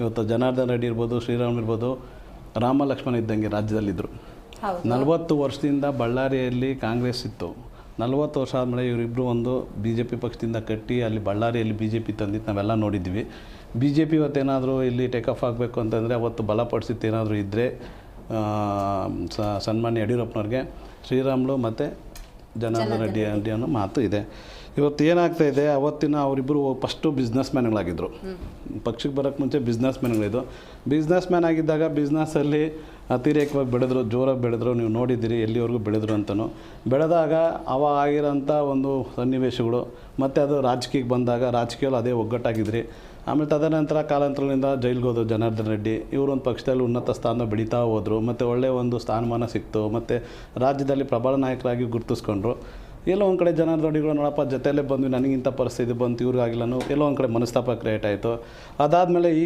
ಇವತ್ತು ಜನಾರ್ದನ್ ರೆಡ್ಡಿ ಇರ್ಬೋದು ಶ್ರೀರಾಮ್ ಇರ್ಬೋದು ರಾಮ ಲಕ್ಷ್ಮಣ ಇದ್ದಂಗೆ ರಾಜ್ಯದಲ್ಲಿದ್ದರು ನಲವತ್ತು ವರ್ಷದಿಂದ ಬಳ್ಳಾರಿಯಲ್ಲಿ ಕಾಂಗ್ರೆಸ್ ಇತ್ತು. ನಲವತ್ತು ವರ್ಷ ಆದಮೇಲೆ ಇವರಿಬ್ಬರು ಒಂದು ಬಿ ಜೆ ಪಿ ಪಕ್ಷದಿಂದ ಕಟ್ಟಿ ಅಲ್ಲಿ ಬಳ್ಳಾರಿಯಲ್ಲಿ ಬಿ ಜೆ ಪಿ ತಂದಿದ್ದು ನಾವೆಲ್ಲ ನೋಡಿದ್ವಿ. ಬಿ ಜೆ ಪಿ ಇವತ್ತೇನಾದರೂ ಇಲ್ಲಿ ಟೇಕ್ ಆಫ್ ಆಗಬೇಕು ಅಂತಂದರೆ ಅವತ್ತು ಬಲಪಡಿಸಿದ್ದು ಏನಾದರೂ ಇದ್ದರೆ ಸನ್ಮಾನ್ಯ ಯಡಿಯೂರಪ್ಪನವ್ರಿಗೆ ಶ್ರೀರಾಮ್ಲು ಮತ್ತು ಜನಾರ್ದನ್ ರೆಡ್ಡಿ ರೆಡ್ಡಿ ಅನ್ನೋ ಮಾತು ಇದೆ. ಇವತ್ತು ಏನಾಗ್ತಾ ಇದೆ ಅವತ್ತಿನ ಅವರಿಬ್ಬರು ಫಸ್ಟು ಬಿಸ್ನೆಸ್ ಮ್ಯಾನ್ಗಳಾಗಿದ್ದರು ಪಕ್ಷಕ್ಕೆ ಬರೋಕ್ಕೆ ಮುಂಚೆ ಬಿಸ್ನೆಸ್ ಮ್ಯಾನ್ಗಳಿದ್ದು ಬಿಸ್ನೆಸ್ ಮ್ಯಾನ್ ಆಗಿದ್ದಾಗ ಬಿಸ್ನೆಸ್ಸಲ್ಲಿ ಅತಿರೇಕವಾಗಿ ಬೆಳೆದ್ರು, ಜೋರಾಗಿ ಬೆಳೆದ್ರು, ನೀವು ನೋಡಿದ್ದೀರಿ, ಎಲ್ಲಿವರೆಗೂ ಬೆಳೆದ್ರು ಅಂತಲೂ ಬೆಳೆದಾಗ ಅವ ಆಗಿರೋಂಥ ಒಂದು ಸನ್ನಿವೇಶಗಳು, ಮತ್ತು ಅದು ರಾಜಕೀಯಕ್ಕೆ ಬಂದಾಗ ರಾಜಕೀಯಲ್ಲೂ ಅದೇ ಒಗ್ಗಟ್ಟಾಗಿದ್ರಿ. ಆಮೇಲೆ ತದನಂತರ ಕಾಲಾಂತರದಿಂದ ಜೈಲಿಗೆ ಹೋದರು ಜನಾರ್ದನ್ ರೆಡ್ಡಿ. ಇವರೊಂದು ಪಕ್ಷದಲ್ಲಿ ಉನ್ನತ ಸ್ಥಾನ ಬೆಳೀತಾ ಹೋದರು, ಮತ್ತು ಒಳ್ಳೆಯ ಒಂದು ಸ್ಥಾನಮಾನ ಸಿಕ್ತು, ಮತ್ತು ರಾಜ್ಯದಲ್ಲಿ ಪ್ರಬಲ ನಾಯಕರಾಗಿ ಗುರುತಿಸ್ಕೊಂಡ್ರು. ಎಲ್ಲೋ ಒಂದು ಕಡೆ ಜನಾರ್ದನಿಗಳು ನೋಡಪ್ಪ, ಜೊತೆಯಲ್ಲೇ ಬಂದ್ವಿ, ನನಗಿಂತ ಪರಿಸ್ಥಿತಿ ಬಂತು ಇವ್ರಿಗಾಗಿಲ್ಲ ಎಲ್ಲೋ ಒಂದು ಕಡೆ ಮನಸ್ತಾಪ ಕ್ರಿಯೇಟ್ ಆಯಿತು. ಅದಾದಮೇಲೆ ಈಗ